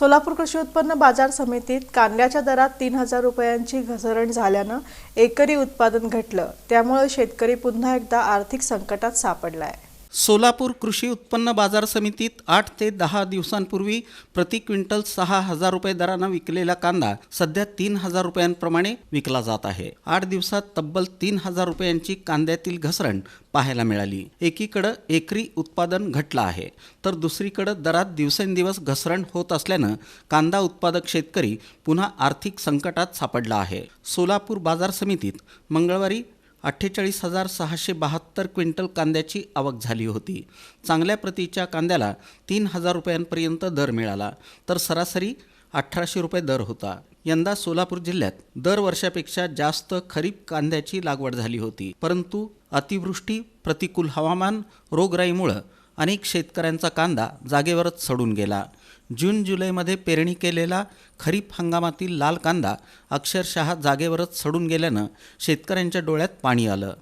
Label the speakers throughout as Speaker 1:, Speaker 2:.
Speaker 1: सोलापूर कृषी उत्पन्न बाजार समितीत कांद्याच्या दरात तीन हजार रुपयांची घसरण झाल्यानं एकरी उत्पादन घटलं. त्यामुळे शेतकरी पुन्हा एकदा आर्थिक संकटात सापडलाय.
Speaker 2: सोलापूर कृषी उत्पन्न बाजार समितीत आठ ते दहा दिवसांपूर्वी प्रति क्विंटल सहा हजार रुपये दरानं विकलेला कांदा सध्या तीन हजार रुपयांप्रमाणे विकला जात आहे. आठ दिवसात तब्बल तीन हजार रुपयांची कांद्यातील घसरण पाहायला मिळाली. एकीकडं एकरी उत्पादन घटलं आहे तर दुसरीकडं दरात दिवसेंदिवस घसरण होत असल्यानं कांदा उत्पादक शेतकरी पुन्हा आर्थिक संकटात सापडला आहे. सोलापूर बाजार समितीत मंगळवारी अठ्ठेचाळीस हजार सहाशे बहात्तर क्विंटल कांद्याची आवक झाली होती. चांगल्या प्रतीच्या कांद्याला तीन हजार रुपयांपर्यंत दर मिळाला. तर सरासरी अठराशे रुपये दर होता. यंदा सोलापूर जिल्ह्यात दरवर्षापेक्षा जास्त खरीप कांद्याची लागवड झाली होती. परंतु अतिवृष्टी प्रतिकूल हवामान रोगराईमुळं अनेक शेतकऱ्यांचा कांदा जागेवरच सडून गेला. जून जुलैमध्ये पेरणी केलेला खरीप हंगामातील लाल कांदा अक्षरशः जागेवरच सडून गेल्यानं शेतकऱ्यांच्या डोळ्यात पाणी आलं.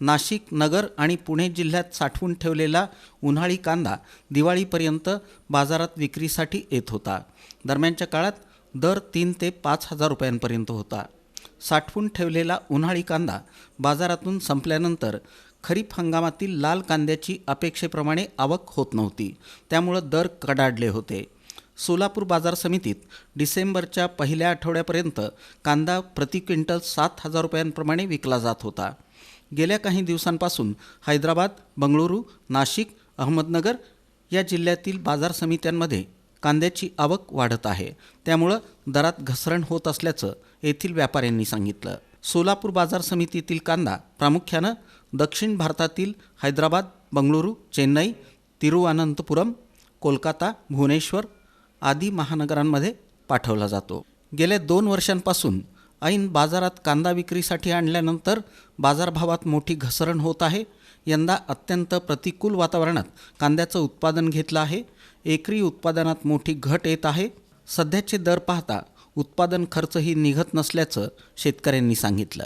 Speaker 2: नाशिक नगर आणि पुणे जिल्ह्यात साठवून ठेवलेला उन्हाळी कांदा दिवाळीपर्यंत बाजारात विक्रीसाठी येत होता. दरम्यानच्या काळात दर तीन ते पाच हजार रुपयांपर्यंत होता. साठवून ठेवलेला उन्हाळी कांदा बाजारातून संपल्यानंतर खरीप हंगामातील लाल कांद्याची अपेक्षेप्रमाणे आवक होत नव्हती. त्यामुळं दर कडाडले होते. सोलापूर बाजार समितीत डिसेंबरच्या पहिल्या आठवड्यापर्यंत कांदा प्रति क्विंटल सात हजार रुपयांप्रमाणे विकला जात होता. गेल्या काही दिवसांपासून हैदराबाद बंगळुरू नाशिक अहमदनगर या जिल्ह्यातील बाजार समित्यांमध्ये कांद्याची आवक वाढत आहे. त्यामुळं दरात घसरण होत असल्याचं येथील व्यापाऱ्यांनी सांगितलं. सोलापूर बाजार समितीतील कांदा प्रामुख्यानं दक्षिण भारतातील हैदराबाद बंगळुरू चेन्नई तिरुवनंतपुरम कोलकाता भुवनेश्वर आदी महानगरांमध्ये पाठवला जातो. गेल्या दोन वर्षांपासून ऐन बाजारात कांदा विक्रीसाठी आणल्यानंतर बाजारभावात मोठी घसरण होत आहे. यंदा अत्यंत प्रतिकूल वातावरणात कांद्याचं उत्पादन घेतलं आहे. एकरी उत्पादनात मोठी घट येत आहे. सध्याचे दर पाहता उत्पादन खर्चही निघत नसल्याचं शेतकऱ्यांनी सांगितलं.